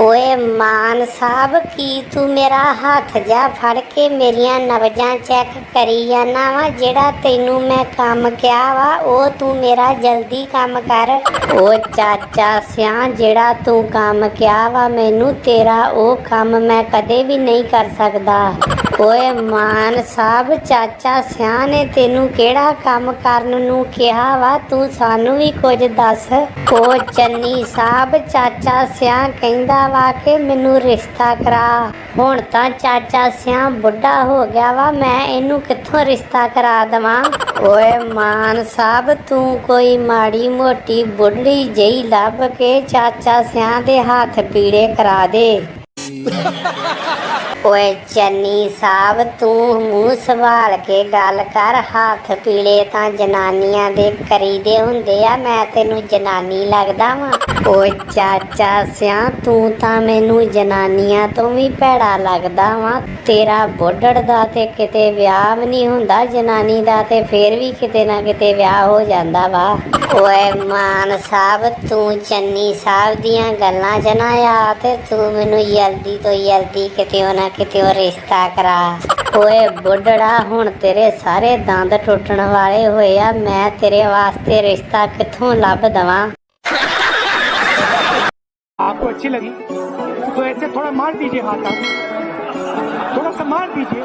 ਓਏ ਮਾਨ ਸਾਹਿਬ, ਕੀ ਤੂੰ ਮੇਰਾ ਹੱਥ ਜਾ ਫੜ ਕੇ ਮੇਰੀਆਂ ਨਬਜਾਂ ਚੈੱਕ ਕਰੀ ਜਾਣਾ ਵਾ? ਜਿਹੜਾ ਤੈਨੂੰ ਮੈਂ ਕੰਮ ਕਿਹਾ ਵਾ, ਉਹ ਤੂੰ ਮੇਰਾ ਜਲਦੀ ਕੰਮ ਕਰ। ਓ ਚਾਚਾ ਸਿਆ ਜਿਹੜਾ ਤੂੰ ਕੰਮ ਕਿਹਾ ਵਾ, ਮੈਨੂੰ ਤੇਰਾ ਉਹ ਕੰਮ ਮੈਂ ਕਦੇ ਵੀ ਨਹੀਂ ਕਰ ਸਕਦਾ। ਓਏ ਮਾਨ ਸਾਹਿਬ, ਚਾਚਾ ਸਿਆ ਨੇ ਤੈਨੂੰ ਕਿਹੜਾ ਕੰਮ ਕਰਨ ਨੂੰ ਕਿਹਾ ਵਾ? ਤੂੰ ਸਾਨੂੰ ਵੀ ਕੁਝ ਦੱਸ। ਓ ਚੰਨੀ ਸਾਹਿਬ, ਚਾਚਾ ਸਿਆਂ ਕਹਿੰਦਾ ਵਾ ਕਿ ਮੈਨੂੰ ਰਿਸ਼ਤਾ ਕਰਾ। ਹੁਣ ਤਾਂ ਚਾਚਾ ਸਿਆ ਬੁੱਢਾ ਹੋ ਗਿਆ ਵਾ, ਮੈਂ ਇਹਨੂੰ ਕਿੱਥੋਂ ਰਿਸ਼ਤਾ ਕਰਾ ਦਵਾਂ? ਓਏ ਮਾਨ ਸਾਹਿਬ, ਤੂੰ ਕੋਈ ਮਾੜੀ ਮੋਟੀ ਬੁੱਢੀ ਜਿਹੀ ਲੱਭ ਕੇ ਚਾਚਾ ਸਿਆ ਦੇ ਹੱਥ ਪੀੜੇ ਕਰਾ ਦੇ। ਓਏ ਚੰਨੀ ਸਾਹਿਬ, ਤੂੰ ਮੂੰਹ ਸੰਭਾਲ ਕੇ ਗੱਲ ਕਰ। ਹੱਥ ਪੀਲੇ ਤਾਂ ਜਨਾਨੀਆਂ ਦੇ ਕਰੀਦੇ ਹੁੰਦੇ ਆ, ਮੈਂ ਤੈਨੂੰ ਜਨਾਨੀ ਲੱਗਦਾ ਵਾਂ। ਓਏ ਚਾਚਾ ਸਿਆ, ਤੂੰ ਤਾਂ ਮੈਨੂੰ ਜਨਾਨੀਆਂ ਤੋਂ ਵੀ ਭੈੜਾ ਲੱਗਦਾ ਵਾਂ। ਤੇਰਾ ਬੁੱਢੜ ਦਾ ਤੇ ਕਿਤੇ ਵਿਆਹ ਵੀ ਨਹੀਂ ਹੁੰਦਾ, ਜਨਾਨੀ ਦਾ ਤੇ ਫੇਰ ਵੀ ਕਿਤੇ ਨਾ ਕਿਤੇ ਵਿਆਹ ਹੋ ਜਾਂਦਾ ਵਾ। ਓਏ ਮਾਨ ਸਾਹਿਬ ਤੂੰ ਚੰਨੀ ਸਾਹਿਬ ਦੀਆਂ ਗੱਲਾਂ ਚ ਨਾ ਆ ਤੇ ਤੂੰ ਮੈਨੂੰ ਜਲਦੀ ਤੋਂ ਜਲਦੀ ਕਿਤੇ ਨਾ ਕਿਤੇ ਰਿਸ਼ਤਾ ਕਰਾ ਓਏ ਬੁੱਢੜਾ ਹੁਣ ਤੇਰੇ ਸਾਰੇ ਦੰਦ ਟੁੱਟਣ ਵਾਲੇ ਹੋਏ ਆ ਮੈਂ ਤੇਰੇ ਵਾਸਤੇ ਰਿਸ਼ਤਾ ਕਿੱਥੋਂ ਲੱਭ ਦਵਾਂ आपको अच्छी लगी तो ऐसे थोड़ा मार दीजिए हाथ आप थोड़ा सा मार दीजिए